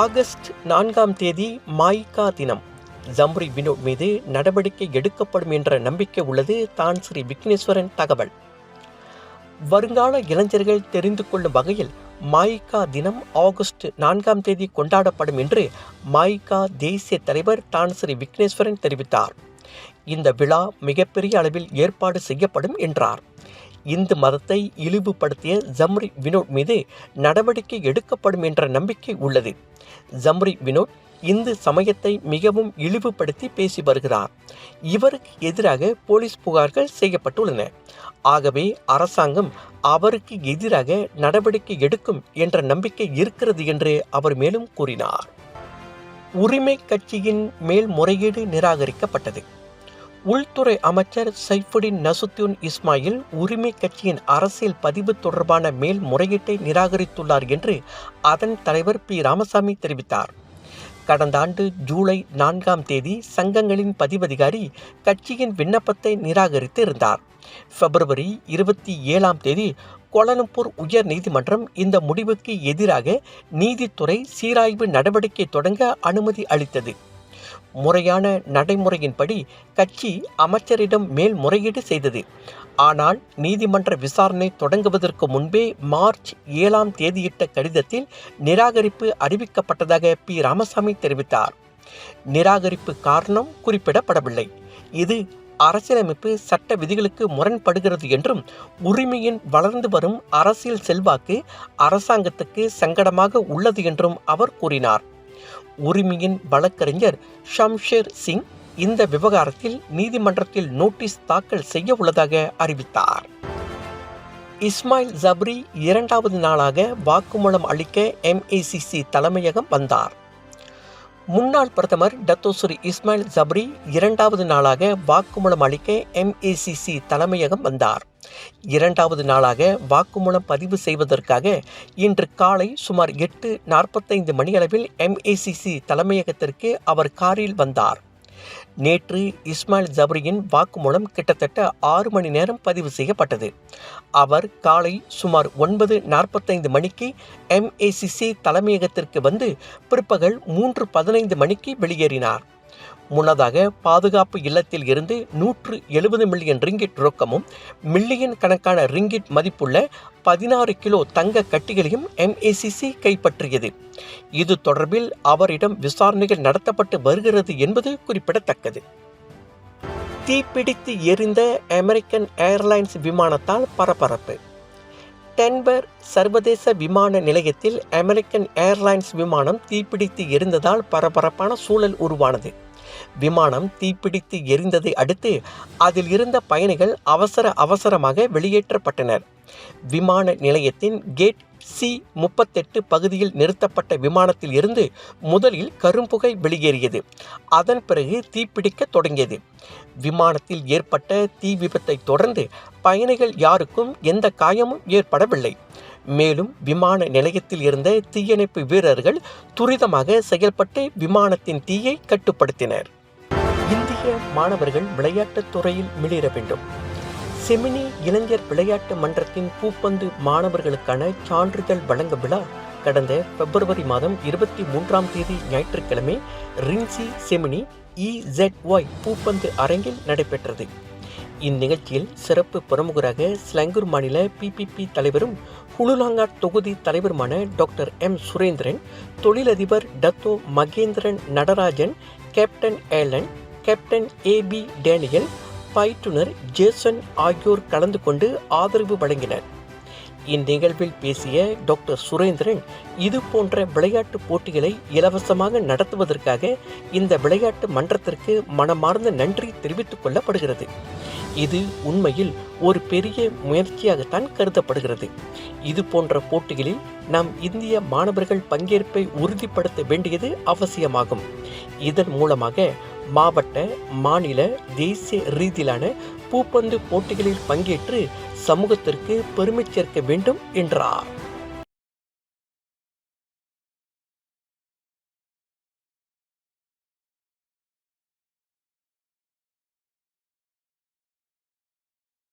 August நான்காம் தேதி மாய்கா தினம். ஜம்ரி வினோத் மீது நடவடிக்கை எடுக்கப்படும் என்ற நம்பிக்கை உள்ளது தான் ஸ்ரீ விக்னேஸ்வரன் தகவல். வருங்கால இளைஞர்கள் தெரிந்து கொள்ளும் வகையில் மாய்கா தினம் ஆகஸ்ட் நான்காம் தேதி கொண்டாடப்படும் என்று மாய்கா தேசிய தலைவர் தான் ஸ்ரீ விக்னேஸ்வரன் தெரிவித்தார். இந்த விழா மிகப்பெரிய அளவில் ஏற்பாடு செய்யப்படும் என்றார். இந்து மதத்தை இழிவுபடுத்திய ஜம்ரி வினோத் மீது நடவடிக்கை எடுக்கப்படும் என்ற நம்பிக்கை உள்ளது. ஜம்ரி வினோத் இந்து சமயத்தை மிகவும் இழிவுபடுத்தி பேசி வருகிறார். இவருக்கு எதிராக போலீஸ் புகார்கள் செய்யப்பட்டுள்ளன. ஆகவே அரசாங்கம் அவருக்கு எதிராக நடவடிக்கை எடுக்கும் என்ற நம்பிக்கை இருக்கிறது என்று அவர் மேலும் கூறினார். உரிமை கட்சியின் மேல்முறையீடு நிராகரிக்கப்பட்டது. உள்துறை அமைச்சர் சைஃபுடின் நசுத்தியுன் இஸ்மாயில் உரிமை கட்சியின் அரசியல் பதிவு தொடர்பான மேல்முறையீட்டை நிராகரித்துள்ளார் என்று அதன் தலைவர் பி. ராமசாமி தெரிவித்தார். கடந்த ஆண்டு ஜூலை நான்காம் தேதி சங்கங்களின் பதிவதிகாரி கட்சியின் விண்ணப்பத்தை நிராகரித்து இருந்தார் பிப்ரவரி இருபத்தி ஏழாம் தேதி கோலாலம்பூர் உயர் நீதிமன்றம் இந்த முடிவுக்கு எதிராக நீதித்துறை சீராய்வு நடவடிக்கை தொடங்க அனுமதி அளித்தது. முறையான நடைமுறையின்படி கட்சி அமைச்சரிடம் மேல்முறையீடு செய்தது. ஆனால் நீதிமன்ற விசாரணை தொடங்குவதற்கு முன்பே மார்ச் ஏழாம் தேதியிட்ட கடிதத்தில் நிராகரிப்பு அறிவிக்கப்பட்டதாக பி. ராமசாமி தெரிவித்தார். நிராகரிப்பு காரணம் குறிப்பிடப்படவில்லை. இது அரசியலமைப்பு சட்ட விதிகளுக்கு முரண்படுகிறது என்றும் உரிமையின் வளர்ந்து வரும் அரசியல் செல்வாக்கு அரசாங்கத்துக்கு சங்கடமாக உள்ளது என்றும் அவர் கூறினார். உரிமையின் வழக்கறிஞர் ஷம்ஷேர் சிங் இந்த விவகாரத்தில் நீதிமன்றத்தில் நோட்டீஸ் தாக்கல் செய்ய உள்ளதாக அறிவித்தார். இஸ்மாயில் ஜப்ரி இரண்டாவது நாளாக வாக்குமூலம் அளிக்க எம்ஏசிசி தலைமையகம் வந்தார். முன்னாள் பிரதமர் டத்தோசுரி இஸ்மாயில் ஜப்ரி இரண்டாவது நாளாக வாக்குமூலம் அளிக்க எம்ஏசிசி தலைமையகம் வந்தார். இரண்டாவது நாளாக வாக்குமூலம் பதிவு செய்வதற்காக இன்று காலை சுமார் எட்டு நாற்பத்தைந்து மணியளவில் எம்ஏசிசி தலைமையகத்திற்கு அவர் காரில் வந்தார். நேற்று இஸ்மாயில் ஜபரியின் வாக்குமூலம் கிட்டத்தட்ட ஆறு மணி நேரம் பதிவு செய்யப்பட்டது. அவர் காலை சுமார் ஒன்பது நாற்பத்தைந்து மணிக்கு எம்ஏசிசி தலைமையகத்திற்கு வந்து பிற்பகல் மூன்று பதினைந்து மணிக்கு வெளியேறினார். முன்னதாக பாதுகாப்பு இல்லத்தில் இருந்து நூற்று எழுபது மில்லியன் ரிங்கிட் ரொக்கமும் மில்லியன் கணக்கான ரிங்கிட் மதிப்புள்ள பதினாறு கிலோ தங்க கட்டிகளையும் எம்ஏசிசி கைப்பற்றியது. இது தொடர்பில் அவரிடம் விசாரணைகள் நடத்தப்பட்டு வருகிறது என்பது குறிப்பிடத்தக்கது. தீப்பிடித்து எரிந்த அமெரிக்கன் ஏர்லைன்ஸ் விமானத்தால் பரபரப்பு. டென்பர் சர்வதேச விமான நிலையத்தில் அமெரிக்கன் ஏர்லைன்ஸ் விமானம் தீப்பிடித்து எரிந்ததால் பரபரப்பான சூழல் உருவானது. விமானம் தீப்பிடித்து எரிந்ததை அடுத்து அதில் இருந்த பயணிகள் அவசர அவசரமாக வெளியேற்றப்பட்டனர். விமான நிலையத்தின் கேட் சி முப்பத்தெட்டு பகுதியில் நிறுத்தப்பட்ட விமானத்தில் இருந்து முதலில் கரும்புகை வெளியேறியது. அதன் பிறகு தீப்பிடிக்க தொடங்கியது. விமானத்தில் ஏற்பட்ட தீ விபத்தை தொடர்ந்து பயணிகள் யாருக்கும் எந்த காயமும் ஏற்படவில்லை. மேலும் விமான நிலையத்தில் இருந்த தீயணைப்பு வீரர்கள் துரிதமாக செயல்பட்டு விமானத்தின் தீயை கட்டுப்படுத்தினர். இந்திய மாணவர்கள் விளையாட்டுத் துறையில் மிளிர வேண்டும். செமினி இளைஞர் விளையாட்டு மன்றத்தின் பூப்பந்து மாணவர்களுக்கான சான்றிதழ் வழங்க விழா கடந்த பிப்ரவரி மாதம் இருபத்தி மூன்றாம் தேதி ஞாயிற்றுக்கிழமை ரின்சி செமினி இசெட்ஒய் பூப்பந்து அரங்கில் நடைபெற்றது. இந்நிகழ்ச்சியில் சிறப்பு பிரமுகராக ஸ்லங்கூர் மாநில பிபிபி தலைவரும் ஹுலுலாங்காட் தொகுதி தலைவருமான டாக்டர் எம் சுரேந்திரன் தொழிலதிபர் Dato Mahendran Natarajan captain Alan captain A B Daniel பயிற்றுனர் ஜேசன் ஆகியோர் கலந்து கொண்டு ஆதரவு வழங்கினர். இந்நிகழ்வில் பேசிய டாக்டர் சுரேந்திரன் இது போன்ற விளையாட்டு போட்டிகளை இலவசமாக நடத்துவதற்காக இந்த விளையாட்டு மன்றத்திற்கு மனமார்ந்த நன்றி தெரிவித்துக் கொள்ளப்படுகிறது. இது உண்மையில் ஒரு பெரிய முயற்சியாகத்தான் கருதப்படுகிறது. இது போன்ற போட்டிகளில் நம் இந்திய மாணவர்கள் பங்கேற்பை உறுதிப்படுத்த வேண்டியது அவசியமாகும். இதன் மூலமாக மாவட்ட மாநில தேசிய ரீதியிலான பூப்பந்து போட்டிகளில் பங்கேற்று சமூகத்திற்கு பெருமை சேர்க்க வேண்டும் என்றார்.